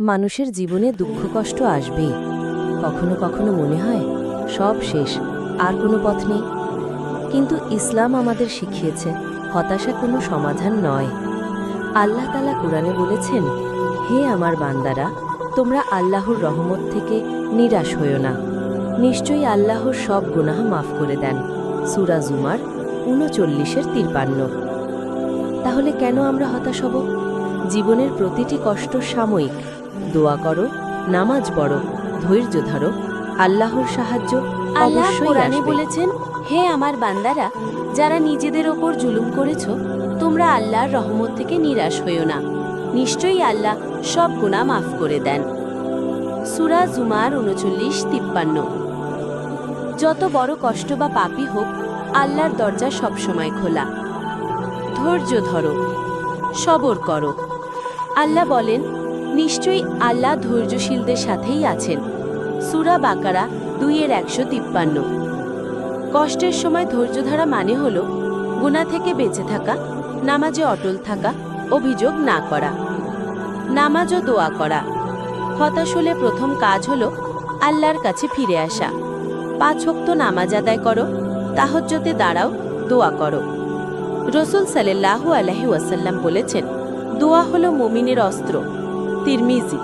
মানুষের জীবনে দুঃখ কষ্ট আসবেই। কখনো কখনো মনে হয়, সব শেষ, আর কোনো পথ নেই। কিন্তু ইসলাম আমাদের শিখিয়েছে, হতাশা কোনো সমাধান নয়। আল্লাহ তালা কোরআনে বলেছেন, হে আমার বান্দারা, তোমরা আল্লাহর রহমত থেকে নিরাশ হইও না। নিশ্চয়ই আল্লাহর সব গুনাহ মাফ করে দেন। সুরা জুমার উনচল্লিশের তিরপান্ন। তাহলে কেন আমরা হতাশ হব? জীবনের প্রতিটি কষ্ট সাময়িক। দোয়া করো নামাজ পড়ো ধৈর্য ধরো আল্লাহর সাহায্য আল্লাহ কোরআনে বলেছেন হে আমার বান্দারা যারা নিজেদের ওপর জুলুম করেছ তোমরা আল্লাহর রহমত থেকে নিরাশ হইও না। নিশ্চয়ই আল্লাহ সব গুনাহ মাফ করে দেন। সুরা জুমার উনচল্লিশ তিপ্পান্ন। যত বড় কষ্ট বা পাপই হোক আল্লাহর দরজা সবসময় খোলা। ধৈর্য ধরো সবর করো। আল্লাহ বলেন নিশ্চয়ই আল্লাহ ধৈর্যশীলদের সাথেই আছেন। সুরা বাকারা দুইয়ের একশো তিপ্পান্ন। কষ্টের সময় ধৈর্য ধরা মানে হল গুণা থেকে বেঁচে থাকা, নামাজে অটল থাকা, অভিযোগ না করা। নামাজ ও দোয়া করা। হতাশ হলে প্রথম কাজ হল আল্লাহর কাছে ফিরে আসা। পাঁচ হক্ত নামাজ আদায় করো তাহজ্জতে দাঁড়াও, দোয়া করো। রসুল সাল্লাহু আলহি ওয়াসাল্লাম বলেছেন, দোয়া হলো মুমিনের অস্ত্র। Tirmizi